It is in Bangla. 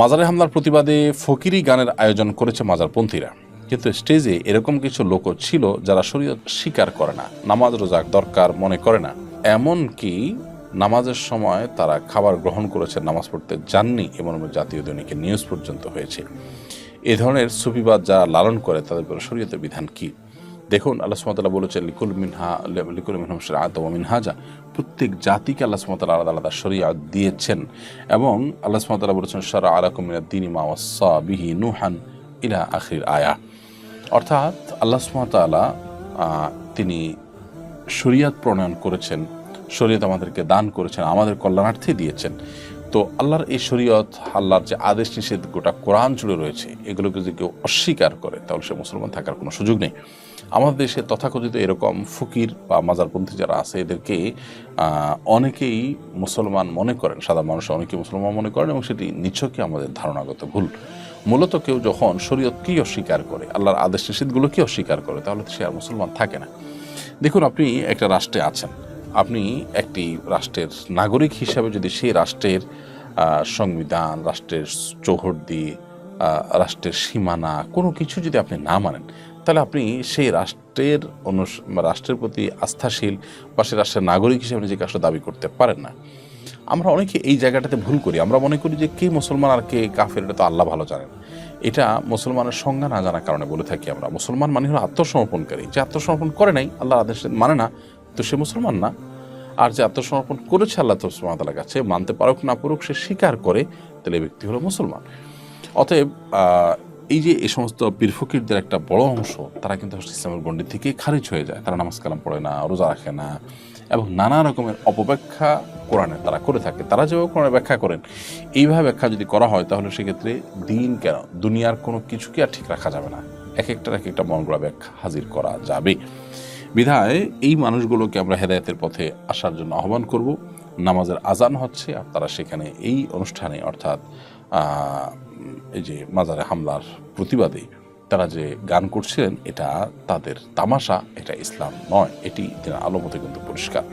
মাজারে হামলার প্রতিবাদে ফকিরি গানের আয়োজন করেছে মাজারপন্থীরা। কিন্তু স্টেজে এরকম কিছু লোকও ছিল যারা শরীয়ত স্বীকার করে না, নামাজ রোজাক দরকার মনে করে না। এমনকি নামাজের সময় তারা খাবার গ্রহণ করেছে, নামাজ পড়তে যাননি এমন জাতীয় দৈনিকে নিউজ পর্যন্ত হয়েছে। এ ধরনের সুফিবাদ যারা লালন করে, তাদের শরীয়তের বিধান কি? দেখুন, আল্লাহ সুমতাল্লাহ বলেছেন, লিকুল মিনহা, লিকুল মিনহম আতম মিনহাজা। প্রত্যেক জাতিকে আল্লাহ সুমতাল্লাহ আলাদা আলাদা শরিয়া দিয়েছেন। এবং আল্লাহ সুমতাল্লাহ বলেছেন সারা আলাকুমিনা দিনী মা ওয়াসা বিহি নুহান ইলা আখির আয়া। অর্থাৎ আল্লাহ সুমতাল্লাহ তিনি শরিয়াত প্রণয়ন করেছেন, শরীয়ত আমাদেরকে দান করেছেন, আমাদের কল্যাণার্থে দিয়েছেন। তো আল্লাহর এই শরীয়ত, আল্লাহর যে আদেশ নিষেধ, গোটা কোরআন জুড়ে রয়েছে, এগুলোকে যদি কেউ অস্বীকার করে, তাহলে সে মুসলমান থাকার কোনো সুযোগ নেই। আমাদের দেশে তথাকথিত এরকম ফকির বা মাজারপন্থী যারা আছে, এদেরকে অনেকেই মুসলমান মনে করেন, সাধারণ মানুষ অনেকেই মুসলমান মনে করেন এবং সেটি নিছকই আমাদের ধারণাগত ভুল। মূলত কেউ যখন শরীয়তকেই অস্বীকার করে, আল্লাহর আদেশ নিষেধগুলোকে অস্বীকার করে, তাহলে সে আর মুসলমান থাকে না। দেখুন, আপনি একটা রাষ্ট্রে আছেন আপনি একটি রাষ্ট্রের নাগরিক হিসাবে যদি সেই রাষ্ট্রের সংবিধান, রাষ্ট্রের চৌহদ্দি রাষ্ট্রের সীমানা, কোনো কিছু যদি আপনি না মানেন, তাহলে আপনি সেই রাষ্ট্রের অনুস রাষ্ট্রের প্রতি আস্থাশীল বা সেই রাষ্ট্রের নাগরিক হিসেবে নিজেকে আসলে দাবি করতে পারেন না। আমরা অনেকে এই জায়গাটাতে ভুল করি। আমরা মনে করি যে কে মুসলমান আর কে কাফের, এটা তো আল্লাহ ভালো জানেন। এটা মুসলমানের সংজ্ঞা না জানার কারণে বলে থাকি আমরা। মুসলমান মানে হলো আত্মসমর্পণকারী। যে আত্মসমর্পণ করে নাই আল্লাহ আদেশ মানে না তো সে মুসলমান না। আর যে আত্মসমর্পণ করেছে আল্লাহ তোসমাতালার কাছে, মানতে পারুক না পারুক সে স্বীকার করে তাহলে ব্যক্তি হলো মুসলমান। অতএব এই যে এই সমস্ত পীর ফকিরদের একটা বড় অংশ, তারা কিন্তু ইসলামের গণ্ডি থেকে খারিজ হয়ে যায়। তারা নামাজ কালাম পড়ে না, রোজা রাখে না এবং নানা রকমের অপব্যাখ্যা কোরআনে তারা করে থাকে। তারা যেভাবে কোরআনে ব্যাখ্যা করেন, এইভাবে ব্যাখ্যা যদি করা হয়, তাহলে সেক্ষেত্রে দিন কেন, দুনিয়ার কোনো কিছুকে আর ঠিক রাখা যাবে না। এক একটার এক একটা মনগড়া ব্যাখ্যা হাজির করা যাবে। বিধায় এই মানুষগুলোকে আমরা হেদায়তের পথে আসার জন্য আহ্বান করব। নামাজের আজান হচ্ছে তারা সেখানে এই অনুষ্ঠানে, অর্থাৎ এই যে মাজারে হামলার প্রতিবাদে তারা যে গান করছিলেন, এটা তাদের তামাশা, এটা ইসলাম নয়। এটি আলোমতে কিন্তু পরিষ্কার।